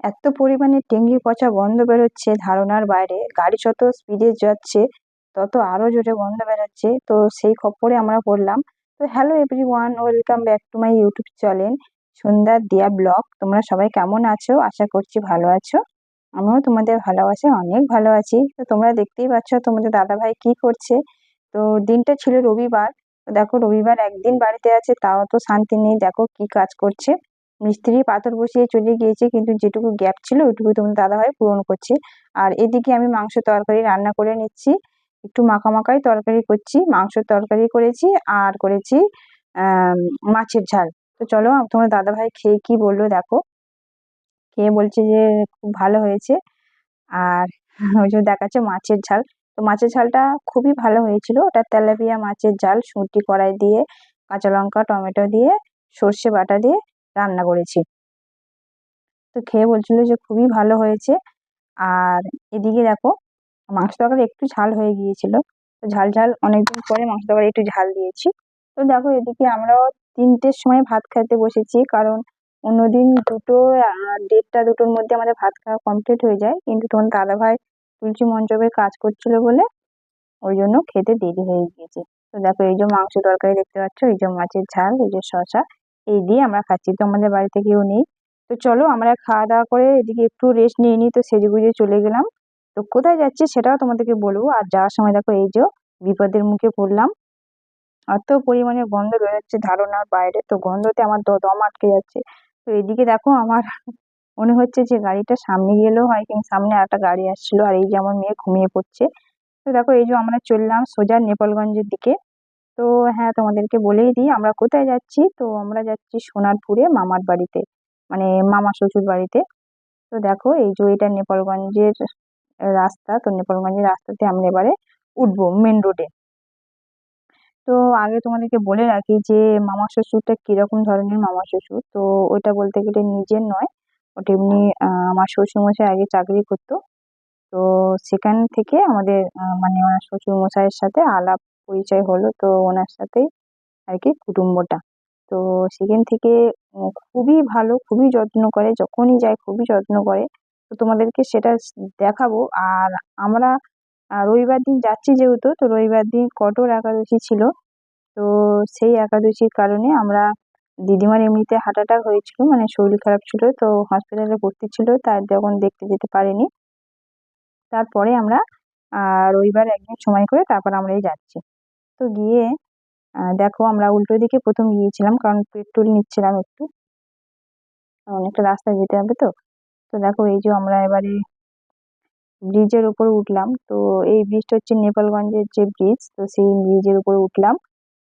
এত পরিমাণে টেঙ্গি পচা গন্ধ বেরোচ্ছে ধারণার বাইরে। গাড়ি যত স্পিডে যাচ্ছে, তত আরও জোরে গন্ধ বেরোচ্ছে। তো সেই খপ্পরে আমরা পড়লাম। তো hello everyone welcome back to my YouTube channel সন্ধ্যার দিয়া ব্লগ তোমরা সবাই কেমন আছো? আশা করছি ভালো আছো। আমিও তোমাদের ভালোবাসে অনেক ভালো আছি। তো তোমরা দেখতেই পাচ্ছ তোমাদের দাদা ভাই কি করছে। তো দিনটা ছিল রবিবার। দেখো রবিবার একদিন বাড়িতে আছে, তাও তো শান্তি নেই। দেখো কি কাজ করছে। মিস্ত্রি পাথর বসিয়ে চলে গিয়েছে, কিন্তু যেটুকু গ্যাপ ছিল ওইটুকু তোমার দাদাভাই পূরণ করছে। আর এদিকে আমি মাংস তরকারি রান্না করে নিচ্ছি। একটু মাখা মাখাই তরকারি করছি মাংসের তরকারি করেছি আর করেছি মাছের ঝাল। তো চলো, তোমার দাদাভাই খেয়ে কি বলল দেখো। খেয়ে বলছে যে, খুব ভালো হয়েছে। আর ওই যে দেখাচ্ছে মাছের ঝাল। তো মাছের ঝালটা খুবই ভালো হয়েছিল। ওটা তেলাপিয়া মাছের ঝাল সুটি কড়াই দিয়ে, কাঁচা লঙ্কা, টমেটো দিয়ে, সর্ষে বাটা দিয়ে রান্না করেছি। তো খেয়ে বলছিল যে খুবই ভালো হয়েছে। আর এদিকে দেখো, মাংস তরকারি একটু ঝাল হয়ে গিয়েছিল। তো ঝাল ঝাল অনেকদিন পরে মাংস তরকারি একটু ঝাল দিয়েছি। তো দেখো এদিকে আমরাও তিনটের সময় ভাত খেতে বসেছি। কারণ অন্যদিন দুটো দেড়টা দুটোর মধ্যে আমাদের ভাত খাওয়া কমপ্লিট হয়ে যায়। কিন্তু তখন দাদাভাই তুলসী মঞ্চপের কাজ করছিল বলে ওই জন্য খেতে দেরি হয়ে গিয়েছে। তো দেখো এই যে মাংস তরকারি দেখতে পাচ্ছ? এই যে মাছের ঝাল, এই যে শশা এই দিয়ে আমরা খাচ্ছি। তো আমাদের বাড়িতে কেউ নেই। তো চলো আমরা খাওয়া দাওয়া করে এদিকে একটু রেস্ট নিয়ে নিই। তো সেজে গুজে চলে গেলাম। তো কোথায় যাচ্ছি সেটাও তোমাদেরকে বলব। আর যাওয়ার সময় দেখো এই যে বিপদের মুখে পড়লাম। এত পরিমাণে গন্ধ বেরোচ্ছে ধারণার বাইরে। তো গন্ধতে আমার দম আটকে যাচ্ছে। তো এদিকে দেখো আমার মনে হচ্ছে যে গাড়িটা সামনে গেলেও হয় কিন্তু সামনে একটা গাড়ি আসছিল। আর এই যে আমার মেয়ে ঘুমিয়ে পড়ছে। তো দেখো এই যে আমরা চললাম সোজা নেপালগঞ্জের দিকে। তো হ্যাঁ তোমাদেরকে বলেই দিই, আমরা কোথায় যাচ্ছি? তো আমরা যাচ্ছি সোনারপুরে মামার বাড়িতে মানে মামা শ্বশুর বাড়িতে। তো দেখো, এই যে এটা নেপালগঞ্জের রাস্তা, তো নেপালগঞ্জের রাস্তাতে আমরা এবারে উঠবো মেন রোডে তো আগে তোমাদেরকে বলে রাখি যে মামা শ্বশুরটা কীরকম ধরনের মামা শ্বশুর? তো ওইটা বলতে গেলে নিজের নয় ওটা এমনি আমার শ্বশুরমশাই আগে চাকরি করতো। তো সেখান থেকে আমাদের মানে আমার শ্বশুরমশাইয়ের সাথে আলাপ পরিচয় হলো তো ওনার সাথেই আর কি কুটুম্বটা। তো সেখান থেকে খুবই ভালো, খুবই যত্ন করে, যখনই যায় খুবই যত্ন করে। তো তোমাদেরকে সেটা দেখাবো। আর আমরা রবিবার দিন যাচ্ছি যেহেতু, তো রবিবার দিন কঠোর একাদশী ছিল। তো সেই একাদশীর কারণে আমরা দিদিমার এমনিতে হার্ট অ্যাটাক হয়েছিল মানে শরীর খারাপ ছিল, তো হসপিটালে ভর্তি ছিল তার যখন দেখতে যেতে পারিনি। তারপরে আমরা রবিবার একদিন সময় করে তারপর আমরা এই যাচ্ছি। তো গিয়ে দেখো আমরা উল্টো দিকে প্রথম গিয়েছিলাম, কারণ পেট্রোল নিচ্ছিলাম একটু। অনেকটা রাস্তায় যেতে হবে তো। তো দেখো এই যে আমরা এবারে ব্রিজের উপর উঠলাম। তো এই ব্রিজটা হচ্ছে নেপালগঞ্জের যে ব্রিজ, তো সেই ব্রিজের উপর উঠলাম।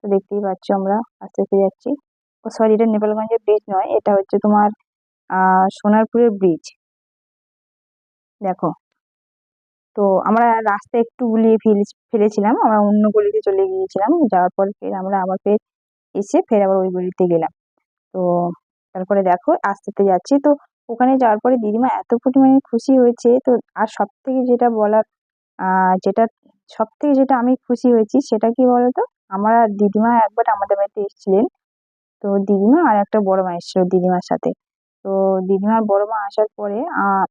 তো দেখতেই পাচ্ছ আমরা, আস্তে আস্তে যাচ্ছি। ও সরি এটা নেপালগঞ্জের ব্রিজ নয়, এটা হচ্ছে তোমার সোনারপুরের ব্রিজ। দেখো তো আমরা রাস্তা একটু গুলিয়ে ফেলেছিলাম, আমরা অন্য গলিতে চলে গিয়েছিলাম, যাওয়ার পর ফের আমরা আবার ফের এসে ফের আবার ওই গলিতে গেলাম। তো তারপরে দেখো আস্তে আস্তে যাচ্ছি, তো ওখানে যাওয়ার পরে দিদিমা এত পরিমাণে খুশি হয়েছে, তো আর সব থেকে যেটা বলার যেটা সব থেকে যেটা আমি খুশি হয়েছি সেটা কি বলতো? আমার দিদিমা একবার আমাদের বাড়িতে এসেছিলেন, তো দিদিমা আর একটা বড় মা এসেছিল দিদিমার সাথে। তো দিদিমার বড় মা আসার পরে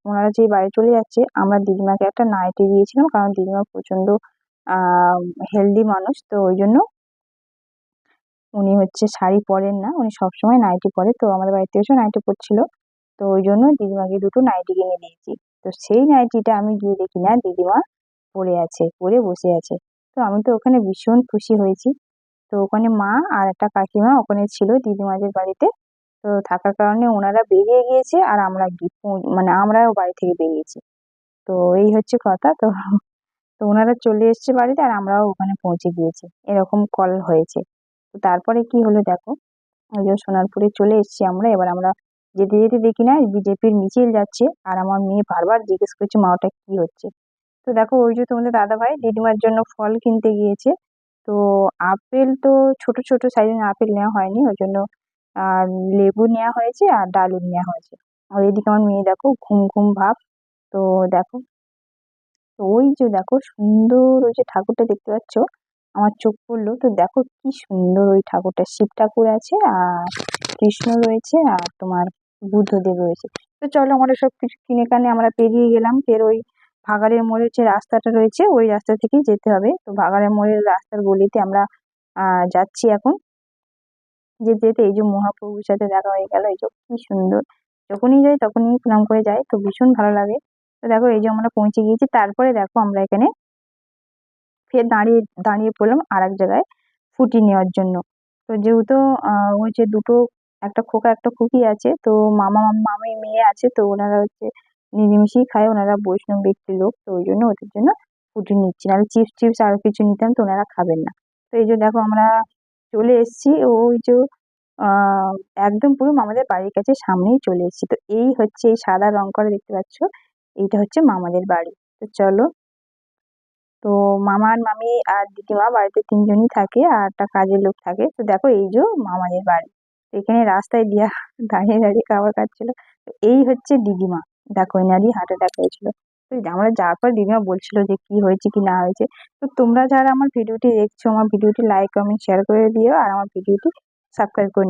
ওনারা যে বাড়ি চলে যাচ্ছে, আমরা দিদিমাকে একটা নাইটি দিয়েছিলাম, কারণ দিদিমা প্রচণ্ড হেলদি মানুষ, তো ওই জন্য উনি হচ্ছে শাড়ি পরেন না, উনি সবসময় নাইটি পরে, তো আমাদের বাড়িতে এসেও নাইটি পরছিল, তো ওই জন্য দিদিমাকে দুটো নাইটি কিনে দিয়েছি। তো সেই নাইটিটা আমি গিয়ে দেখি না, দিদিমা পরে আছে, পরে বসে আছে। তো আমি তো ওখানে ভীষণ খুশি হয়েছি। তো ওখানে মা আর একটা কাকিমা ওখানে ছিল দিদিমাদের বাড়িতে তো থাকার কারণে ওনারা বেরিয়ে গিয়েছে আর আমরা মানে আমরাও বাড়ি থেকে বেরিয়েছি। তো এই হচ্ছে কথা। তো তো ওনারা চলে এসছে বাড়িতে আর আমরাও ওখানে পৌঁছে গিয়েছি। এরকম কল হয়েছে। তো তারপরে কি হলো দেখো? ওই যে সোনারপুরে চলে এসছি আমরা। এবার আমরা যেতে যেতে দেখি না, বিজেপির মিছিল যাচ্ছে আর আমার মেয়ে বারবার জিজ্ঞেস করছে, মা, ওটা কি হচ্ছে? তো দেখো ওই যে তোমাদের দাদা ভাই দিদিমার জন্য ফল কিনতে গিয়েছে। তো আপেল তো ছোট ছোট সাইজের আপেল নেওয়া হয়নি। ওই জন্য আর লেবু নেওয়া হয়েছে আর ডালিম নেওয়া হয়েছে। আর এদিকে আমার মেয়ে দেখো ঘুম ঘুম ভাব। তো দেখো, তো ওই যে দেখো সুন্দর ওই যে ঠাকুরটা দেখতে পাচ্ছ, আমার চোখ পড়ল। তো দেখো কি সুন্দর ওই ঠাকুরটা। শিব ঠাকুর আছে আর কৃষ্ণ রয়েছে আর তোমার বুদ্ধদেব রয়েছে। তো চলো আমরা সব কিছু কিনে কানে আমরা পেরিয়ে গেলাম। ফের ওই ভাগাড়ের মোড়ের যে রাস্তাটা রয়েছে, ওই রাস্তা থেকেই যেতে হবে। তো ভাগাড়ের মোড়ের রাস্তার গলিতে আমরা যাচ্ছি এখন। যেতে যেতে, এই যে মহাপ্রভুর সাথে দেখা হয়ে গেল, এই যে কি সুন্দর। যখনই যাই, তখনই প্রণাম করে যাই, তো ভীষণ ভালো লাগে। তো দেখো, এই যে আমরা পৌঁছে গিয়েছি, তারপরে দেখো আমরা এখানে ফের দাঁড়িয়ে দাঁড়িয়ে পড়লাম আর এক জায়গায় ফুটি নেওয়ার জন্য। তো যেহেতু যে দুটো, একটা খোকা, একটা খুকি আছে, তো মামা, মামি মেয়ে আছে, তো ওনারা হচ্ছে নিরামিষই খায়, ওনারা বৈষ্ণব ব্যক্তি লোক, তো ওই জন্য ওদের জন্য ফুটি নিচ্ছি। নাহলে চিপস টিপস আরও কিছু নিতাম, তো ওনারা খাবেন না। তো এই যে দেখো আমরা চলে এসেছি। ওই যে একদম পুরো মামাদের বাড়ির কাছে সামনেই চলে এসেছি। তো এই হচ্ছে এই সাদা রং করা দেখতে পাচ্ছ, এইটা হচ্ছে মামাদের বাড়ি। তো চলো। তো মামার মামি আর দিদিমা বাড়িতে তিনজনই থাকে আর একটা কাজের লোক থাকে। তো দেখো এই যে মামাদের বাড়ি। এখানে রাস্তায় দিয়া দাঁড়িয়ে দাঁড়িয়ে খাবার খাচ্ছিল। এই হচ্ছে দিদিমা। দেখো এনারই হার্ট অ্যাটাক হয়েছিল। তো আমরা যাওয়ার পর দিদিমা বলছিল যে কি হয়েছে, কি না হয়েছে, তো তোমরা যারা আমার ভিডিওটি দেখছ, আমার ভিডিওটি লাইক কমেন্ট শেয়ার করে দিও আর আমার ভিডিওটি সাবস্ক্রাইব করে